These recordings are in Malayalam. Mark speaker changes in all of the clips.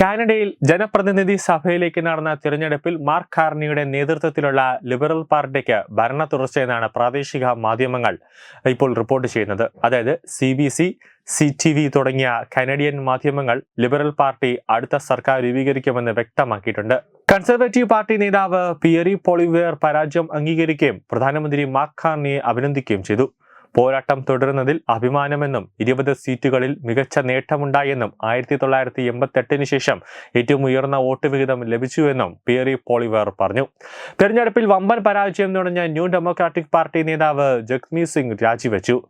Speaker 1: കാനഡയിൽ ജനപ്രതിനിധി സഭയിലേക്ക് നടന്ന തിരഞ്ഞെടുപ്പിൽ മാർക്ക് കാർണിയുടെ നേതൃത്വത്തിലുള്ള ലിബറൽ പാർട്ടിക്ക് ഭരണ തുടർച്ചയെന്നാണ് പ്രാദേശിക മാധ്യമങ്ങൾ ഇപ്പോൾ റിപ്പോർട്ട് ചെയ്യുന്നത്. അതായത് C B C C T V തുടങ്ങിയ കനഡിയൻ മാധ്യമങ്ങൾ ലിബറൽ പാർട്ടി അടുത്ത സർക്കാർ രൂപീകരിക്കുമെന്ന് വ്യക്തമാക്കിയിട്ടുണ്ട്. കൺസർവേറ്റീവ് പാർട്ടി നേതാവ് പിയറി പോളിവേർ പരാജയം അംഗീകരിക്കുകയും പ്രധാനമന്ത്രി മാർക്ക് കാർണിയെ അഭിനന്ദിക്കുകയും ചെയ്തു. പോരാട്ടം തുടരുന്നതിൽ അഭിമാനമെന്നും ഇരുപത് സീറ്റുകളിൽ മികച്ച നേട്ടമുണ്ടായെന്നും ആയിരത്തി തൊള്ളായിരത്തി എൺപത്തെട്ടിന് ശേഷം ഏറ്റവും ഉയർന്ന വോട്ട് വിഹിതം ലഭിച്ചുവെന്നും പിയറി പോളിവർ പറഞ്ഞു. തെരഞ്ഞെടുപ്പിൽ വമ്പൻ പരാജയം തുടങ്ങിയ ന്യൂ ഡെമോക്രാറ്റിക് പാർട്ടി നേതാവ് ജഗ്മീ സിംഗ് രാജിവെച്ചു.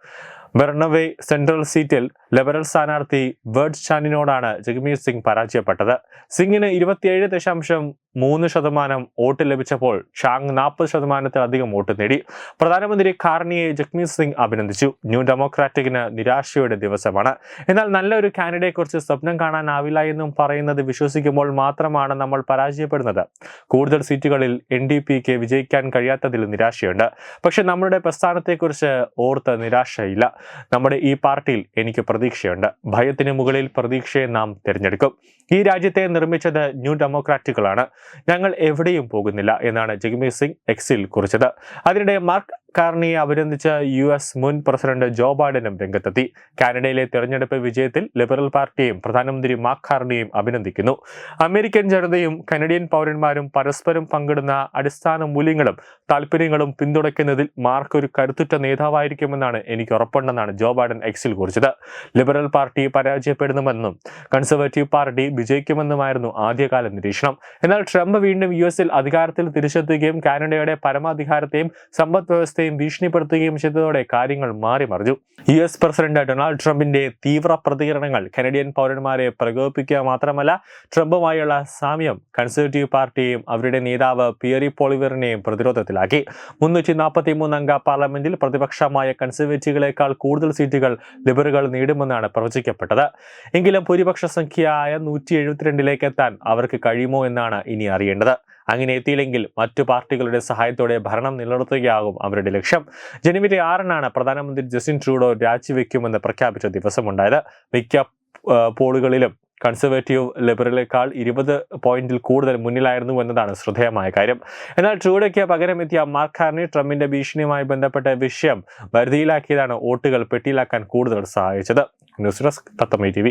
Speaker 1: ബെർണവേ സെൻട്രൽ സീറ്റിൽ ലിബറൽ സ്ഥാനാർത്ഥി വേർഡ് ചാനിനോടാണ് ജഗ്മീർ സിംഗ് പരാജയപ്പെട്ടത്. സിംഗിന് ഇരുപത്തിയേഴ് ദശാംശം മൂന്ന് ശതമാനം വോട്ട് ലഭിച്ചപ്പോൾ ഷാങ് നാൽപ്പത് ശതമാനത്തിലധികം വോട്ട് നേടി. പ്രധാനമന്ത്രി കാർണിയെ ജഗ്മീർ സിംഗ് അഭിനന്ദിച്ചു. ന്യൂ ഡെമോക്രാറ്റിക്കിന് നിരാശയുടെ ദിവസമാണ്. എന്നാൽ നല്ലൊരു കാൻഡിഡേറ്റ് സ്വപ്നം കാണാനാവില്ല എന്നും പറയുന്നത് വിശ്വസിക്കുമ്പോൾ മാത്രമാണ് നമ്മൾ പരാജയപ്പെടുന്നത്. കൂടുതൽ സീറ്റുകളിൽ എൻ ഡി പിക്ക് വിജയിക്കാൻ കഴിയാത്തതിൽ നിരാശയുണ്ട്. പക്ഷെ നമ്മുടെ പ്രസ്ഥാനത്തെക്കുറിച്ച് ഓർത്ത് നിരാശയില്ല. നമ്മുടെ ഈ പാർട്ടിയിൽ എനിക്ക് പ്രതീക്ഷയുണ്ട്. ഭയത്തിന് മുകളിൽ പ്രതീക്ഷയെ നാം തിരഞ്ഞെടുക്കും. ഈ രാജ്യത്തെ നിർമ്മിച്ചത് ന്യൂ ഡെമോക്രാറ്റുകളാണ്. ഞങ്ങൾ എവിടെയും പോകുന്നില്ല എന്നാണ് ജഗ്മീത് സിംഗ് എക്സിൽ കുറിച്ചത്. അതിനിടെ മാർക്ക് കാർണിയെ അഭിനന്ദിച്ച യു എസ് മുൻ പ്രസിഡന്റ് ജോ ബൈഡനും രംഗത്തെത്തി. കാനഡയിലെ തെരഞ്ഞെടുപ്പ് വിജയത്തിൽ ലിബറൽ പാർട്ടിയും പ്രധാനമന്ത്രി മാക് കാർണിയെയും അഭിനന്ദിക്കുന്നു. അമേരിക്കൻ ജനതയും കനഡിയൻ പൗരന്മാരും പരസ്പരം പങ്കിടുന്ന അടിസ്ഥാന മൂല്യങ്ങളും താല്പര്യങ്ങളും പിന്തുണയ്ക്കുന്നതിൽ മാർക്ക് ഒരു കരുത്തുറ്റ നേതാവായിരിക്കുമെന്നാണ് എനിക്ക് ഉറപ്പുണ്ടെന്നാണ് ജോ ബൈഡൻ എക്സിൽ കുറിച്ചത്. ലിബറൽ പാർട്ടി പരാജയപ്പെടുന്നുമെന്നും കൺസർവേറ്റീവ് പാർട്ടി വിജയിക്കുമെന്നുമായിരുന്നു ആദ്യകാല നിരീക്ഷണം. എന്നാൽ ട്രംപ് വീണ്ടും യു എസിൽ അധികാരത്തിൽ തിരിച്ചെത്തുകയും കാനഡയുടെ പരമാധികാരത്തെയും സമ്പദ് വ്യവസ്ഥയും ഭീഷണിപ്പെടുത്തുകയും ചെയ്തതോടെ കാര്യങ്ങൾ മാറി മറിഞ്ഞു. യു എസ് പ്രസിഡന്റ് ഡൊണാൾഡ് ട്രംപിന്റെ തീവ്ര പ്രതികരണങ്ങൾ കനഡിയൻ പൗരന്മാരെ പ്രകോപിപ്പിക്കുക മാത്രമല്ല ട്രംപുമായുള്ള സാമ്യം കൺസർവേറ്റീവ് പാർട്ടിയെയും അവരുടെ നേതാവ് പിയറി പോളിവറിനെയും പ്രതിരോധത്തിലാക്കി. മുന്നൂറ്റി നാൽപ്പത്തി മൂന്നംഗ പാർലമെന്റിൽ പ്രതിപക്ഷമായ കൺസർവേറ്റീവുകളെക്കാൾ കൂടുതൽ സീറ്റുകൾ ലിബറുകൾ നേടുമെന്നാണ് പ്രവചിക്കപ്പെട്ടത്. എങ്കിലും ഭൂരിപക്ഷ സംഖ്യയായ നൂറ്റി എഴുപത്തിരണ്ടിലേക്ക് എത്താൻ അവർക്ക് കഴിയുമോ എന്നാണ് ഇനി അറിയേണ്ടത്. അങ്ങനെ എത്തിയില്ലെങ്കിൽ മറ്റു പാർട്ടികളുടെ സഹായത്തോടെ ഭരണം നിലനിർത്തുകയാകും അവരുടെ ലക്ഷ്യം. ജനുവരി ആറിനാണ് പ്രധാനമന്ത്രി ജസ്റ്റിൻ ട്രൂഡോ രാജിവെക്കുമെന്ന് പ്രഖ്യാപിച്ച ദിവസമുണ്ടായത്. മിക്ക പോളുകളിലും കൺസർവേറ്റീവ് ലിബറലേക്കാൾ ഇരുപത് പോയിന്റിൽ കൂടുതൽ മുന്നിലായിരുന്നു എന്നതാണ് ശ്രദ്ധേയമായ കാര്യം. എന്നാൽ ട്രൂഡയ്ക്ക് പകരം എത്തിയ മാർക്ക് ഹാർണി ട്രംപിന്റെ ഭീഷണിയുമായി ബന്ധപ്പെട്ട വിഷയം വരുതിയിലാക്കിയതാണ് വോട്ടുകൾ പെട്ടിയിലാക്കാൻ കൂടുതൽ സഹായിച്ചത്. ന്യൂസ് ഡെസ്ക് തത്തമ്മ ടി